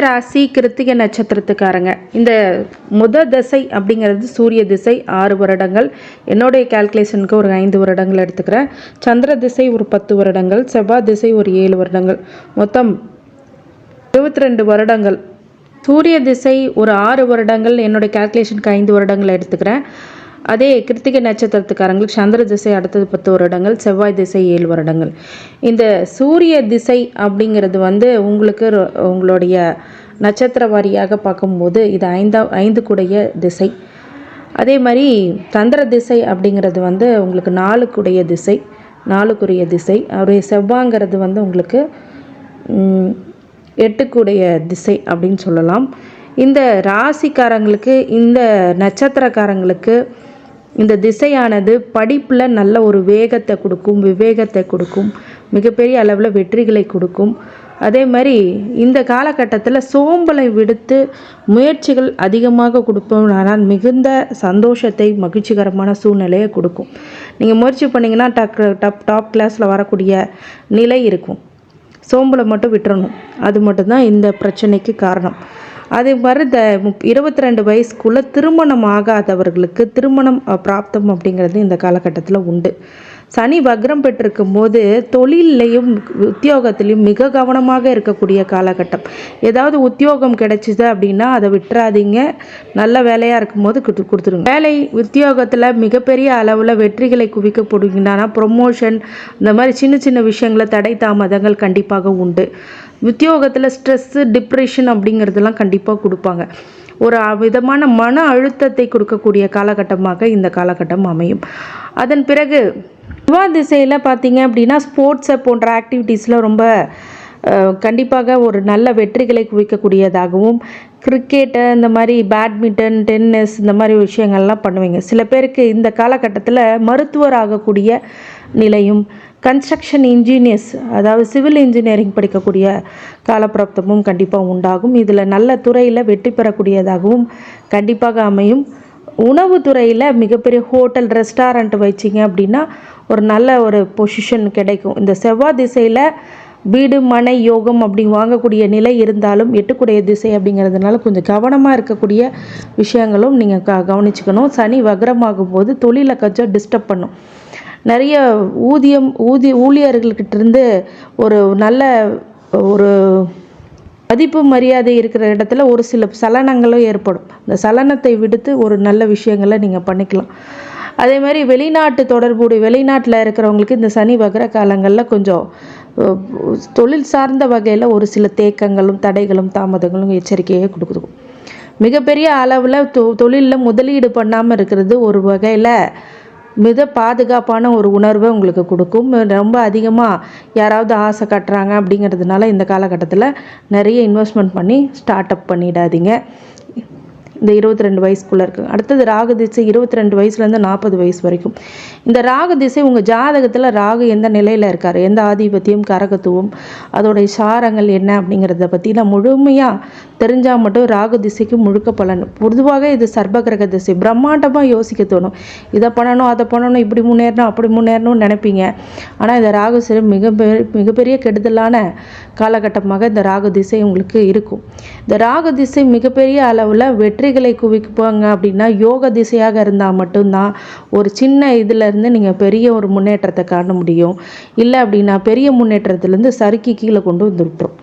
ராசி கிருத்திகை நட்சத்திரத்துக்காரங்க. இந்த முத திசை அப்படிங்கிறது சூரிய திசை ஆறு வருடங்கள். என்னுடைய கால்குலேஷனுக்கு ஒரு ஐந்து வருடங்கள் எடுத்துக்கிறேன். சந்திர திசை ஒரு பத்து வருடங்கள் செவ்வாய் திசை ஒரு ஏழு வருடங்கள். மொத்தம் இருபத்தி ரெண்டு வருடங்கள். சூரிய திசை ஒரு ஆறு வருடங்கள் என்னுடைய கால்குலேஷனுக்கு ஐந்து வருடங்கள் எடுத்துக்கிறேன். அதே கிருத்திகை நட்சத்திரத்துக்காரங்களுக்கு சந்திர திசை அடுத்தது பத்து வருடங்கள் செவ்வாய் திசை ஏழு வருடங்கள். இந்த சூரிய திசை அப்படிங்கிறது வந்து உங்களுக்கு ரொ- உங்களுடைய நட்சத்திர வாரியாக பார்க்கும்போது இது ஐந்தா ஐந்து கூடைய திசை. அதே மாதிரி சந்திர திசை அப்படிங்கிறது வந்து உங்களுக்கு நாலுக்குடைய திசை நாலுக்குரிய திசை. அவருடைய செவ்வாங்கிறது வந்து உங்களுக்கு எட்டுக்குடைய திசை அப்படின்னு சொல்லலாம். இந்த ராசிக்காரங்களுக்கு இந்த நட்சத்திரக்காரங்களுக்கு இந்த திசையானது படிப்பில் நல்ல ஒரு வேகத்தை கொடுக்கும் விவேகத்தை கொடுக்கும் மிகப்பெரிய அளவில் வெற்றிகளை கொடுக்கும். அதே மாதிரி இந்த காலகட்டத்தில் சோம்பலை விடுத்து முயற்சிகள் அதிகமாக கொடுப்போம். ஆனால் மிகுந்த சந்தோஷத்தை மகிழ்ச்சிகரமான சூழ்நிலையை கொடுக்கும். நீங்கள் முயற்சி பண்ணிங்கன்னா டக் டப் டாப் கிளாஸில் வரக்கூடிய நிலை இருக்கும். சோம்பலை மட்டும் விட்டுறணும். அது மட்டும்தான் இந்த பிரச்சனைக்கு காரணம். அதே மாதிரி இந்த இருபத்தி ரெண்டு வயசுக்குள்ளே திருமணம் ஆகாதவர்களுக்கு திருமணம் பிராப்தம் அப்படிங்கிறது இந்த காலகட்டத்தில் உண்டு. சனி வக்ரம் பெற்றிருக்கும் போது தொழிலையும் உத்தியோகத்திலையும் மிக கவனமாக இருக்கக்கூடிய காலகட்டம். ஏதாவது உத்தியோகம் கிடைச்சிது அப்படின்னா அதை விட்டுறாதீங்க. நல்ல வேலையாக இருக்கும்போது கொடுத்துருங்க. வேலை உத்தியோகத்தில் மிகப்பெரிய அளவில் வெற்றிகளை குவிக்க போடுங்கன்னா ப்ரொமோஷன் இந்த மாதிரி சின்ன சின்ன விஷயங்களை தடை தாமதங்கள் கண்டிப்பாக உண்டு. உத்தியோகத்தில் ஸ்ட்ரெஸ்ஸு டிப்ரெஷன் அப்படிங்கிறதெல்லாம் கண்டிப்பாக கொடுப்பாங்க. ஒரு விதமான மன அழுத்தத்தை கொடுக்கக்கூடிய காலகட்டமாக இந்த காலகட்டம் அமையும். அதன் பிறகு செவ்வாய் திசையில் பார்த்தீங்க அப்படின்னா ஸ்போர்ட்ஸை போன்ற ஆக்டிவிட்டீஸில் ரொம்ப கண்டிப்பாக ஒரு நல்ல வெற்றிகளை குவிக்கக்கூடியதாகவும் கிரிக்கெட்டு இந்த மாதிரி பேட்மிண்டன் டென்னிஸ் இந்த மாதிரி விஷயங்கள்லாம் பண்ணுவீங்க. சில பேருக்கு இந்த காலகட்டத்தில் மருத்துவர் ஆகக்கூடிய நிலையும் கன்ஸ்ட்ரக்ஷன் இன்ஜினியர்ஸ் அதாவது சிவில் இன்ஜினியரிங் படிக்கக்கூடிய காலப்பிராப்தமும் கண்டிப்பாக உண்டாகும். இதில் நல்ல துறையில் வெற்றி பெறக்கூடியதாகவும் கண்டிப்பாக அமையும். உணவுத்துறையில் மிகப்பெரிய ஹோட்டல் ரெஸ்டாரண்ட் வச்சிங்க அப்படின்னா ஒரு நல்ல ஒரு பொசிஷன் கிடைக்கும். இந்த செவ்வாய் திசையில் வீடு மனை யோகம் அப்படி வாங்கக்கூடிய நிலை இருந்தாலும் எட்டுக்குடைய திசை அப்படிங்கிறதுனால கொஞ்சம் கவனமாக இருக்கக்கூடிய விஷயங்களும் நீங்கள் க கவனிச்சுக்கணும். சனி வக்ரமாகும் போது தொழிலை கொஞ்சம் டிஸ்டர்ப் பண்ணும். நிறைய ஊதியம் ஊதிய ஊழியர்கள்கிட்ட இருந்து ஒரு நல்ல ஒரு மதிப்பு மரியாதை இருக்கிற இடத்துல ஒரு சில சலனங்களும் ஏற்படும். அந்த சலனத்தை விடுத்து ஒரு நல்ல விஷயங்களை நீங்கள் பண்ணிக்கலாம். அதே மாதிரி வெளிநாட்டு தொடர்புடைய வெளிநாட்டில் இருக்கிறவங்களுக்கு இந்த சனி வகர காலங்களில் கொஞ்சம் தொழில் சார்ந்த வகையில் ஒரு சில தேக்கங்களும் தடைகளும் தாமதங்களும் எச்சரிக்கையே கொடுக்குது. மிகப்பெரிய அளவில் தொ தொழிலில் முதலீடு பண்ணாமல் இருக்கிறது ஒரு வகையில் மிக பாதுகாப்பான ஒரு உணர்வை உங்களுக்கு கொடுக்கும். ரொம்ப அதிகமாக யாராவது ஆசை கட்டுறாங்க அப்படிங்கிறதுனால இந்த காலகட்டத்தில் நிறைய இன்வெஸ்ட்மெண்ட் பண்ணி ஸ்டார்ட் அப் பண்ணிடாதீங்க. இந்த இருபத்தி ரெண்டு வயசுக்குள்ளே இருக்குது அடுத்தது ராகு திசை இருபத்தி ரெண்டு வயசுலேருந்து நாற்பது வயசு வரைக்கும். இந்த ராகு திசை உங்கள் ஜாதகத்தில் ராகு எந்த நிலையில் இருக்கார்? எந்த ஆதிபத்தியம் கரகத்துவம் அதோடைய சாரங்கள் என்ன அப்படிங்கிறத பற்றி நான் முழுமையாக தெரிஞ்சால் மட்டும் ராகு திசைக்கு முழுக்க பலன். பொதுவாக இது சர்பகிரக திசை. பிரம்மாண்டமாக யோசிக்க தோணும். இதை பண்ணணும் அதை பண்ணணும் இப்படி முன்னேறணும் அப்படி முன்னேறணும்னு நினைப்பீங்க. ஆனால் இந்த ராகு சிறு மிக மிகப்பெரிய கெடுதலான காலகட்டமாக இந்த ராகு திசை உங்களுக்கு இருக்கும். இந்த ராகு திசை மிகப்பெரிய அளவில் வெற்றி கைகளை குவிப்பாங்க அப்படின்னா யோக திசையாக இருந்தால் மட்டும்தான் ஒரு சின்ன இதுலேருந்து நீங்கள் பெரிய ஒரு முன்னேற்றத்தை காண முடியும். இல்லை அப்படின்னா பெரிய முன்னேற்றத்துலேருந்து சறுக்கி கீழே கொண்டு வந்துவிட்டுரும்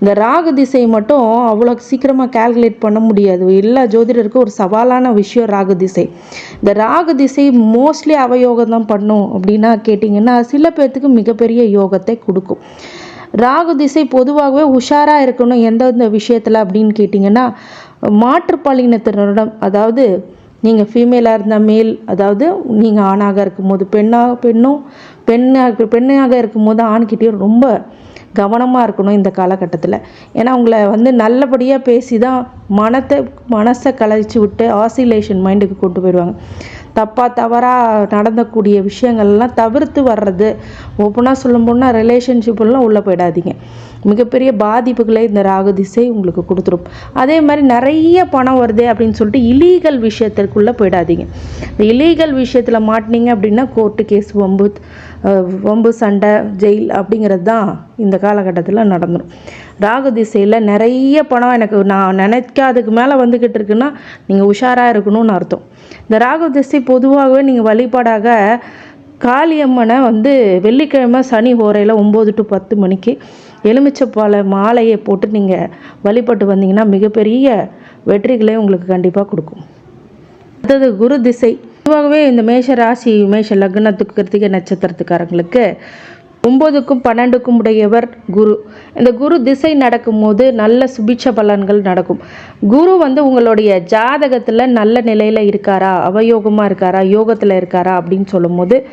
இந்த ராகு திசை மட்டும் அவ்வளோ சீக்கிரமாக கால்குலேட் பண்ண முடியாது. எல்லா ஜோதிடருக்கும் ஒரு சவாலான விஷயம் ராகு திசை. இந்த ராகு திசை மோஸ்ட்லி அவயோகம் தான் பண்ணும் அப்படின்னா கேட்டிங்கன்னா சில பேர்த்துக்கு மிகப்பெரிய யோகத்தை கொடுக்கும். ராகு திசை பொதுவாகவே உஷாராக இருக்கணும் எந்தெந்த விஷயத்தில் அப்படின்னு கேட்டிங்கன்னா மாற்றுப்பாலினத்தினரிடம் அதாவது நீங்கள் ஃபீமேலாக இருந்தால் மேல் அதாவது நீங்கள் ஆணாக இருக்கும்போது பெண்ணாக பெண்ணும் பெண்ணாக பெண்ணாக இருக்கும்போது ஆண்கிட்டேயும் ரொம்ப கவனமாக இருக்கணும் இந்த காலகட்டத்தில். ஏன்னா அவங்கள வந்து நல்லபடியாக பேசி தான் மனத்தை மனசை கலைச்சி விட்டு ஆசிலேஷன் மைண்டுக்கு கொண்டு போயிடுவாங்க. தப்பாக தவறாக நடந்தக்கூடிய விஷயங்கள்லாம் தவிர்த்து வர்றது ஓப்பனாக சொல்லும் போனால் ரிலேஷன்ஷிப்லாம் உள்ளே போயிடாதீங்க. மிகப்பெரிய பாதிப்புகளை இந்த ராகு திசை உங்களுக்கு கொடுத்துரும். அதே மாதிரி நிறைய பணம் வருது அப்படின்னு சொல்லிட்டு இலீகல் விஷயத்திற்குள்ளே போயிடாதீங்க. இந்த இலீகல் விஷயத்தில் மாட்டினீங்க அப்படின்னா கோர்ட்டு கேஸ் வம்பு வம்பு சண்டை ஜெயில் அப்படிங்கிறது தான் இந்த காலகட்டத்தில் நடந்துடும் ராகு திசையில் நிறைய பணம் எனக்கு நான் நினைக்காததுக்கு மேலே வந்துக்கிட்டு இருக்குன்னா நீங்கள் உஷாராக இருக்கணும்னு அர்த்தம். இந்த ராகு திசை பொதுவாகவே நீங்கள் வழிபாடாக காளியம்மனை வந்து வெள்ளிக்கிழமை சனி ஹோரையில் ஒம்பது டு பத்து மணிக்கு எலுமிச்சப்பாலை மாலையை போட்டு நீங்கள் வழிபட்டு வந்தீங்கன்னா மிகப்பெரிய வெற்றிகளை உங்களுக்கு கண்டிப்பாக கொடுக்கும். அடுத்தது குரு திசை. பொதுவாகவே இந்த மேஷ ராசி மேஷ லக்னத்துக்கு கிருத்திகை நட்சத்திரத்துக்காரங்களுக்கு ஒம்போதுக்கும் பன்னெண்டுக்கும் உடையவர் குரு. இந்த குரு திசை நடக்கும்போது நல்ல சுபிட்ச பலன்கள் நடக்கும். குரு வந்து உங்களுடைய ஜாதகத்தில் நல்ல நிலையில் இருக்காரா? அவயோகமாக இருக்காரா? யோகத்தில் இருக்காரா? அப்படின்னு சொல்லும்போது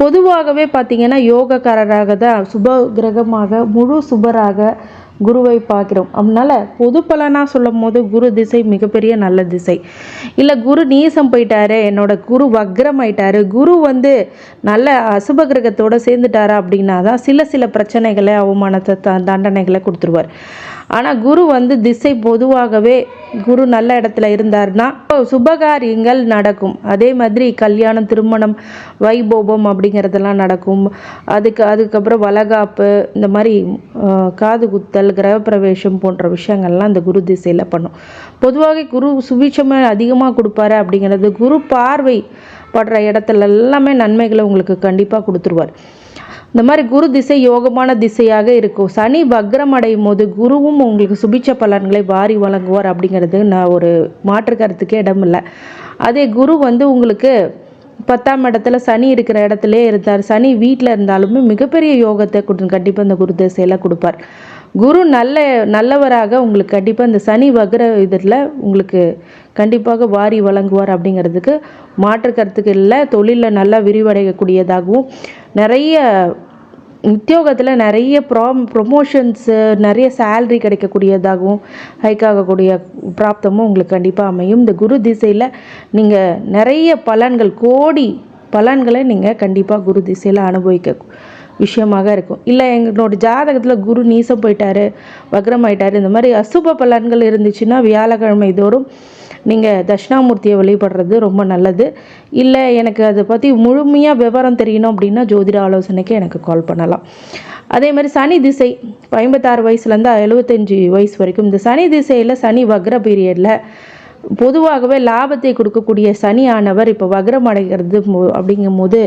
பொதுவாகவே பார்த்திங்கன்னா யோகக்காரராக தான் சுப கிரகமாக முழு சுபராக குருவை பார்க்கிறோம். அதனால பொது பலனாக சொல்லும் போது குரு திசை மிகப்பெரிய நல்ல திசை. இல்லை குரு நீசம் போயிட்டாரு என்னோட குரு வக்ரம் ஆயிட்டாரு குரு வந்து நல்ல அசுப கிரகத்தோட சேர்ந்துட்டாரா அப்படின்னா தான் சில சில பிரச்சனைகளை அவமானத்தை த தண்டனைகளை கொடுத்துருவார். ஆனால் குரு வந்து திசை பொதுவாகவே குரு நல்ல இடத்துல இருந்தாருன்னா சுபகாரியங்கள் நடக்கும். அதே மாதிரி கல்யாணம் திருமணம் வைபோபம் அப்படிங்கிறதெல்லாம் நடக்கும். அதுக்கு அதுக்கப்புறம் வளகாப்பு இந்த மாதிரி காது குத்தல் கிரகப்பிரவேசம் போன்ற விஷயங்கள்லாம் இந்த குரு திசையில் பண்ணும். பொதுவாகவே குரு சுபிட்சமாக அதிகமாக கொடுப்பாரு அப்படிங்கிறது குரு பார்வை படுற இடத்துல எல்லாமே நன்மைகளை உங்களுக்கு கண்டிப்பாக கொடுத்துருவார். இந்த மாதிரி குரு திசை யோகமான திசையாக இருக்கும். சனி வக்ரம் அடையும் போது குருவும் உங்களுக்கு சுபிச்ச பலன்களை வாரி வழங்குவார் அப்படிங்கிறது நான் ஒரு மாற்று கருத்துக்கே இடமில்லை அதே குரு வந்து உங்களுக்கு பத்தாம் இடத்துல சனி இருக்கிற இடத்துலே இருந்தார். சனி வீட்டில் இருந்தாலுமே மிகப்பெரிய யோகத்தை கொடு கண்டிப்பாக இந்த குரு திசையில் கொடுப்பார். குரு நல்ல நல்லவராக உங்களுக்கு கண்டிப்பாக இந்த சனி வக்ர இதில் உங்களுக்கு கண்டிப்பாக வாரி வழங்குவார் அப்படிங்கிறதுக்கு மாற்று கருத்துக்கு இல்லை. தொழிலில் நல்லா விரிவடையக்கூடியதாகவும் நிறைய உத்தியோகத்தில் நிறைய ப்ரா ப்ரொமோஷன்ஸு நிறைய சேல்ரி கிடைக்கக்கூடியதாகவும் ஹைக் ஆகக்கூடிய பிராப்தமும் உங்களுக்கு கண்டிப்பாக அமையும். இந்த குரு திசையில் நீங்கள் நிறைய பலன்கள் கோடி பலன்களை நீங்கள் கண்டிப்பாக குரு திசையில் அனுபவிக்க விஷயமாக இருக்கும். இல்லை எங்களோட ஜாதகத்தில் குரு நீசம் போயிட்டாரு வக்ரம் ஆயிட்டாரு இந்த மாதிரி அசுப பலன்கள் இருந்துச்சுன்னா வியாழக்கிழமை தோறும் நீங்கள் தட்சிணாமூர்த்தியை வழிபடுறது ரொம்ப நல்லது. இல்லை எனக்கு அதை பற்றி முழுமையாக விவரம் தெரியணும் அப்படின்னா ஜோதிட ஆலோசனைக்கு எனக்கு கால் பண்ணலாம். அதே மாதிரி சனி திசை ஐம்பத்தாறு வயசுலேருந்து எழுபத்தஞ்சி வயசு வரைக்கும் இந்த சனி திசையில் சனி வக்ர பீரியடில் பொதுவாகவே லாபத்தை கொடுக்கக்கூடிய சனி ஆனவர் இப்போ வக்ரம் அடைகிறது அப்படிங்கும்போது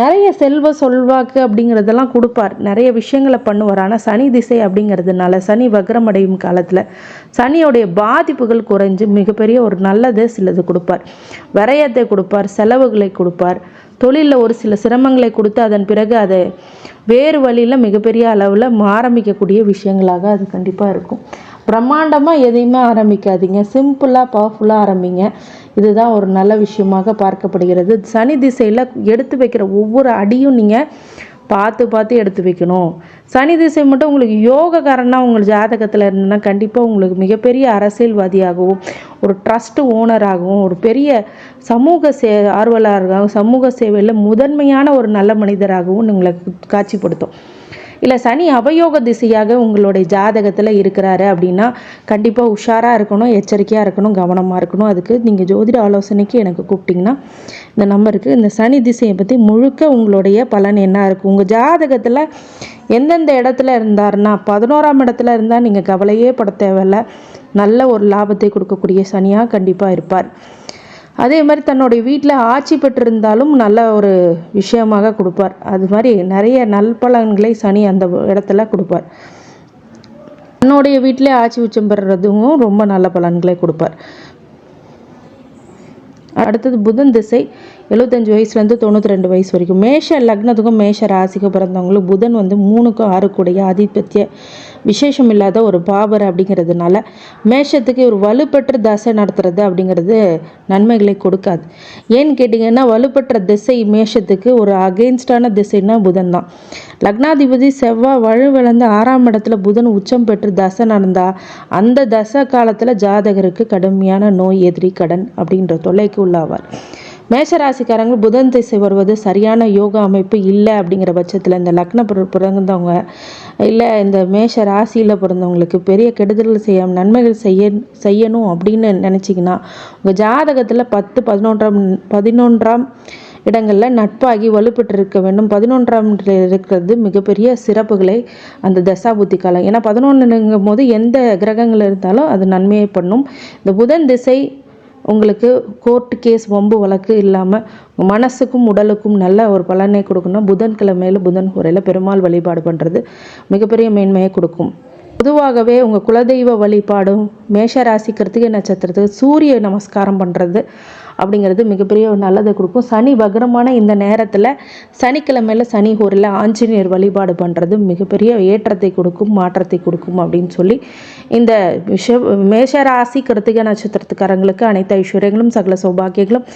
நிறைய செல்வ சொல்வாக்கு அப்படிங்கிறதெல்லாம் கொடுப்பார். நிறைய விஷயங்களை பண்ணுவார். ஆனால் சனி திசை அப்படிங்கிறதுனால சனி வக்ரமடையும் காலத்தில் சனியோடைய பாதிப்புகள் குறைஞ்சு மிகப்பெரிய ஒரு நல்லதை சிலது கொடுப்பார். விரயத்தை கொடுப்பார் செலவுகளை கொடுப்பார். தொழிலில் ஒரு சில சிரமங்களை கொடுத்து அதன் பிறகு அதை வேறு வழியில் மிகப்பெரிய அளவில் ஆரம்பிக்கக்கூடிய விஷயங்களாக அது கண்டிப்பாக இருக்கும். பிரம்மாண்டமாக எதையுமே ஆரம்பிக்காதீங்க. சிம்பிளாக பவர்ஃபுல்லாக ஆரம்பிங்க. இதுதான் ஒரு நல்ல விஷயமாக பார்க்கப்படுகிறது. சனி திசையில் எடுத்து வைக்கிற ஒவ்வொரு அடியும் நீங்கள் பார்த்து பார்த்து எடுத்து வைக்கணும். சனி திசை மட்டும் உங்களுக்கு யோகக்காரனாக உங்கள் ஜாதகத்தில் இருந்ததுன்னா கண்டிப்பாக உங்களுக்கு மிகப்பெரிய அரசியல்வாதியாகவும் ஒரு ட்ரஸ்ட் ஓனராகவும் ஒரு பெரிய சமூக சே ஆர்வலராகவும் சமூக சேவையில் முதன்மையான ஒரு நல்ல மனிதராகவும் உங்களை காட்சிப்படுத்தும். இல்லை சனி அவயோக திசையாக உங்களுடைய ஜாதகத்தில் இருக்கிறாரு அப்படின்னா கண்டிப்பாக உஷாராக இருக்கணும் எச்சரிக்கையாக இருக்கணும் கவனமாக இருக்கணும். அதுக்கு நீங்கள் ஜோதிட ஆலோசனைக்கு எனக்கு கூப்பிட்டிங்கன்னா இந்த நம்பருக்கு இந்த சனி திசையை பற்றி முழுக்க உங்களுடைய பலன் என்ன இருக்கும்? உங்கள் ஜாதகத்தில் எந்தெந்த இடத்துல இருந்தாருன்னா பதினோராம் இடத்துல இருந்தால் நீங்கள் கவலையே பட தேவையில்ல. நல்ல ஒரு லாபத்தை கொடுக்கக்கூடிய சனியாக கண்டிப்பாக இருப்பார். அதே மாதிரி தன்னுடைய வீட்டில் ஆட்சி பெற்றிருந்தாலும் நல்ல ஒரு விஷயமாக கொடுப்பார். அது மாதிரி நிறைய நல்பலன்களை சனி அந்த இடத்துல கொடுப்பார். தன்னுடைய வீட்டிலே ஆட்சி உச்சம் பெறுறதும் ரொம்ப நல்ல பலன்களை கொடுப்பார். அடுத்தது புதன் திசை. எழுபத்தஞ்சு வயசுலேருந்து தொண்ணூற்றி ரெண்டு வயசு வரைக்கும். மேஷ லக்னத்துக்கும் மேஷ ராசிக்கும் பிறந்தவங்களுக்கு புதன் வந்து மூணுக்கும் ஆறுக்குடைய ஆதிபத்திய விசேஷம் இல்லாத ஒரு பாபர் அப்படிங்கிறதுனால மேஷத்துக்கு ஒரு வலுப்பெற்ற தசை நடத்துறது அப்படிங்கிறது நன்மைகளை கொடுக்காது. ஏன்னு கேட்டிங்கன்னா வலுப்பெற்ற திசை மேஷத்துக்கு ஒரு அகெயின்ஸ்டான திசைன்னா புதன் தான். லக்னாதிபதி செவ்வாய் வலுவிழந்த ஆறாம் இடத்துல புதன் உச்சம் பெற்று தசை நடந்தா அந்த தசை காலத்தில் ஜாதகருக்கு கடுமையான நோய் எதிரி கடன் அப்படின்ற தொல்லைக்கு உள்ளாவார். மேஷராசிக்காரங்க புதன் திசை வருவது சரியான யோகா அமைப்பு இல்லை அப்படிங்கிற பட்சத்தில் இந்த லக்ன பிற- பிறந்தவங்க இல்லை இந்த மேஷ ராசியில் பிறந்தவங்களுக்கு பெரிய கெடுதல்கள் செய்ய நன்மைகள் செய்ய செய்யணும் அப்படின்னு நினச்சிங்கன்னா உங்கள் ஜாதகத்தில் பத்து பதினொன்றாம் பதினொன்றாம் இடங்களில் நட்பாகி வலுப்பெற்று இருக்க வேண்டும். பதினொன்றாம் இருக்கிறது மிகப்பெரிய சிறப்புகளை அந்த தசாபுத்தி காலம். ஏன்னா பதினொன்றுங்கும் போது எந்த கிரகங்கள் இருந்தாலும் அது நன்மையை பண்ணும். இந்த புதன் திசை உங்களுக்கு கோர்ட்டு கேஸ் வம்பு வழக்கு இல்லாமல் உங்கள் மனசுக்கும் உடலுக்கும் நல்ல ஒரு பலனை கொடுக்கணும் புதன்கிழமையில் புதன் குறையில் பெருமாள் வழிபாடு பண்ணுறது மிகப்பெரிய மேன்மையை கொடுக்கும். பொதுவாகவே உங்கள் குலதெய்வ வழிபாடும் மேஷ கிருத்திகை நட்சத்திரத்துக்கு சூரிய நமஸ்காரம் பண்ணுறது அப்படிங்கிறது மிகப்பெரிய ஒரு நல்லதை கொடுக்கும். சனி வக்ரமான இந்த நேரத்தில் சனிக்கிழமையில் சனி ஊரில் ஆஞ்சநேயர் வழிபாடு பண்ணுறது மிகப்பெரிய ஏற்றத்தை கொடுக்கும் மாற்றத்தை கொடுக்கும் அப்படின்னு சொல்லி இந்த விஷ மேஷராசி கிருத்திக நட்சத்திரத்துக்காரங்களுக்கு அனைத்து ஐஸ்வர்யங்களும் சகல சௌபாக்கியங்களும்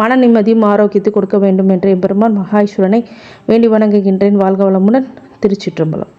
மன நிம்மதியும் ஆரோக்கியத்தை கொடுக்க வேண்டும் என்ற எம்பெருமான் மகாஈஸ்வரனை வேண்டி வணங்குகின்றேன். வாழ்க வளமுடன் திருச்சிற்றம்பலம்.